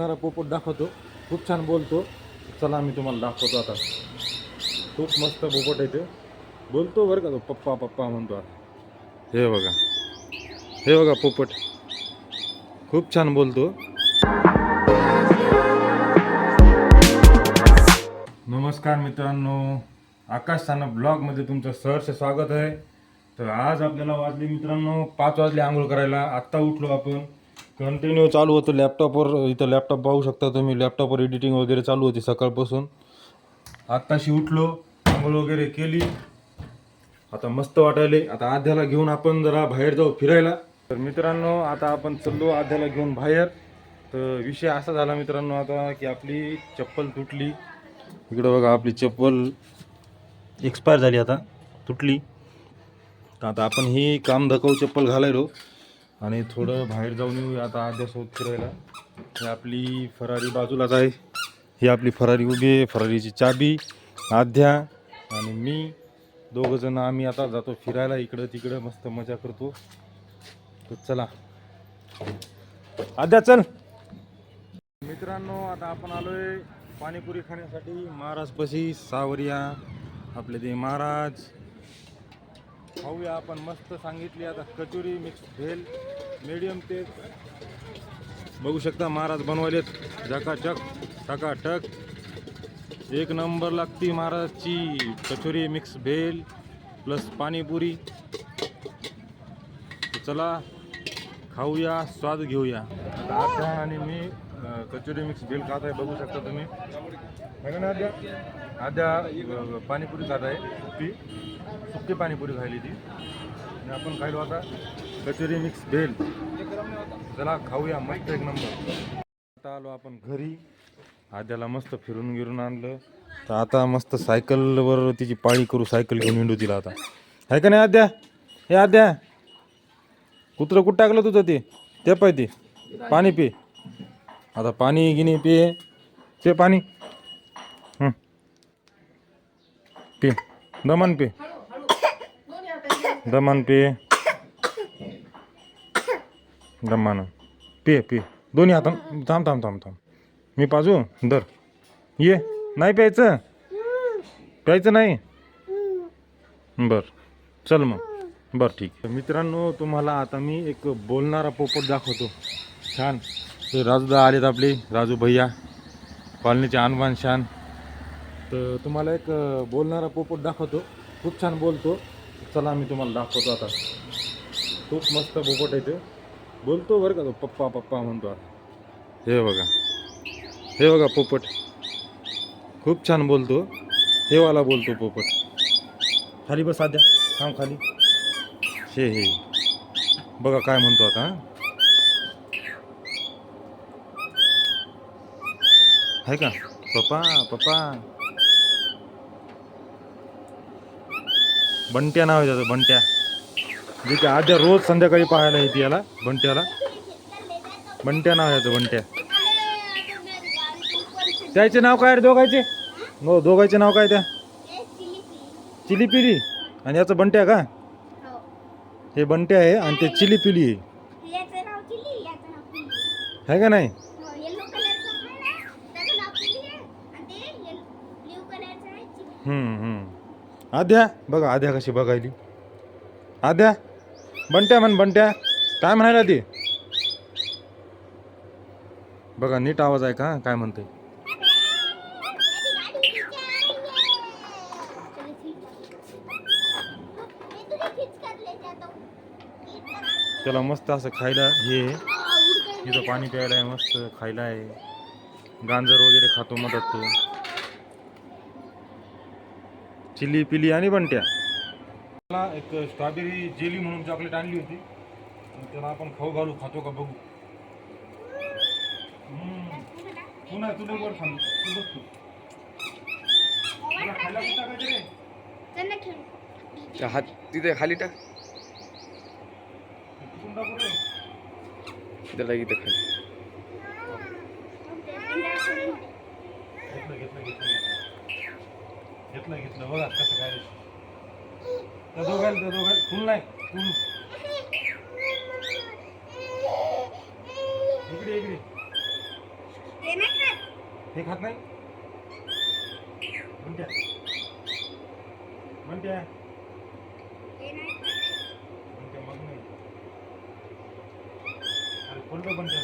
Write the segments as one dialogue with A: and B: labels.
A: सारा पोपट दाखवतो. खूप छान बोलतो. चला मी तुम्हाला दाखवतो आता. खूप मस्त पोपट आहे ते. बोलतो बरं का तो पप्पा पप्पा म्हणतो आता. हे बघा. हे बघा पोपट. खूप छान बोलतो. नमस्कार मित्रांनो. आकाश साना ब्लॉगमध्ये तुमचं सहर्ष स्वागत आहे. तर आज आपल्याला वाजले मित्रांनो पाच वाजले आंघोळ करायला. आत्ता उठलो आपण. कंटिन्यू चालू होतं लॅपटॉपवर इथं लॅपटॉप पाहू शकता तुम्ही. लॅपटॉपवर एडिटिंग वगैरे चालू होती सकाळपासून. आत्ताशी उठलो आंघोळ वगैरे केली. आता मस्त वाटायले. आता आध्याला घेऊन आपण जरा बाहेर जाऊ फिरायला. तर मित्रांनो आता आपण चाललो आध्याला घेऊन बाहेर. तर विषय असा झाला मित्रांनो आता की आपली चप्पल तुटली. इकडं बघा आपली चप्पल एक्सपायर झाली आता. तुटली. तर आता आपण ही काम धकाऊ चप्पल घालायलो. आणि थोडं बाहेर जाऊन येऊया आता आध्यासोबत फिरायला. ही आपली फरारी बाजूलाच आहे. ही आपली फरारी उभी आहे. फरारीची चाबी आध्या आणि मी. दोघं जण आम्ही आता जातो फिरायला. इकडं तिकडं मस्त मजा करतो. तर चला. आद्या चल. मित्रांनो आता आपण आलोय पाणीपुरी खाण्यासाठी. महाराजपाशी सावरिया आपले ते महाराज. खाऊया आपण. मस्त सांगितली आता कचोरी मिक्स भेल. मीडियम ते. बघू शकता महाराज बनवलेत झकाचक टकाटक एक नंबर लागती महाराजची. Kachori mix bhel plus panipuri. चला खाऊया स्वाद घेऊया. आता आणि मी कचोरी मिक्स भेल खात आहे. बघू शकता तुम्ही. है ना आद्या. आद्या पाणीपुरी खात आहे. ती सुकी पाणीपुरी खायली ती. आणि आपण खायलो आता. कचोरी मिक्स भेल चला खाऊया मस्त एक नंबर आता आलो आपण घरी. आद्याला मस्त फिरून गिरून आणलं. तर आता मस्त सायकलवर तिची पाळी करू सायकल घेऊन हिंडू तिला आता. आहे का नाही आद्या? हे आद्या. कुत्रं कुठं टाकलं तुझं ते? ते पाय ते. पाणी पे. आता पाणी गिनी पे. पे पाणी. पे. दमन पे. दमन पे. दमानं पे पे. दोन्ही हातान. थांब थांब थांब थांब. मी पाजू? दर ये. नाही प्यायचं? प्यायचं नाही? बर. चल मग. बरं ठीक आहे. मित्रांनो तुम्हाला आता मी एक बोलणारा पोपट दाखवतो. छान. ते राजूदा आलेत आपले राजू भैया. कॉलनीचे आणबान शान. तर तुम्हाला एक बोलणारा पोपट दाखवतो. खूप छान बोलतो. चला मी तुम्हाला दाखवतो आता. खूप मस्त पोपट आहे ते. बोलतो बरं का तो पप्पा पप्पा म्हणतो आता. हे बघा हे बघा पोपट. खूप छान बोलतो. हे वाला बोलतो पोपट. खाली बस साध्या थांब खाली. हे हे. बघा काय म्हणतो आता हा? आहे का? पप्पा पप्पा. बंट्या नाव आहे त्याचं बंट्या. जे की आद्या रोज संध्याकाळी पाहायला येते याला बंट्याला. बंट्या नाव याचं बंट्या. त्याचे नाव काय रे दोघायचे? हो दोघांचे नाव काय त्या? चिली पिली आणि याचं बंट्या का? हे बंटे आहे आणि ते चिली पिली आहे का नाही? हम्म हम्म. आद्या बघा आद्या कशी बघायली. आद्या बंट्या म्हण बंट्या. काय म्हणायला ती? बघा नीट आवाज आहे का? काय म्हणते त्याला मस्त असं खायला हे तिथं पाणी प्यायला आहे मस्त खायला आहे. गांजर वगैरे खातो मदत. तो चिली पिली आणि बंट्या. मला एक स्ट्रॉबेरी जेली म्हणून चॉकलेट आणली होती. तर त्याला आपण खाऊ घालू खातो का बघू. हम्म. तू नाही तुला वर थांब. तू बघ तू. खायला कुठं टाकायचं रे?
B: हात तिथे खाली टाक.
A: कुठून टाकू रे?
B: त्याला इथे खाली.
A: घेतलं घेतलं घेतलं घेतलं. घेतलं बघा कसं काय त्या त्या दोघायला फुल नाही फुल इकडे इकडे.
C: ते नाही खात.
A: हे खात नाही? म्हणत्या. म्हणत्या. म्हणत्या मग नाही. अरे कोणतं म्हणत्या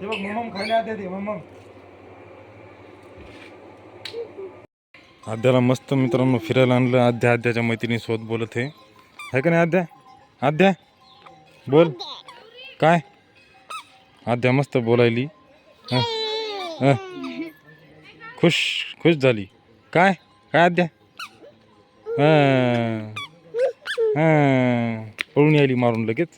A: ते बघ मम्मम खायला आद्या ते मम्मम. आद्याला मस्त मित्रांनो फिरायला आणलं. आद्या आद्याच्या मैत्रिणीसोबत बोलत आहे. आहे का नाही आद्या? आद्या बोल. काय? आद्या मस्त बोलायली. हं, हं. खुश खुश झाली. काय? काय आद्या? पळून यायली मारून लगेच.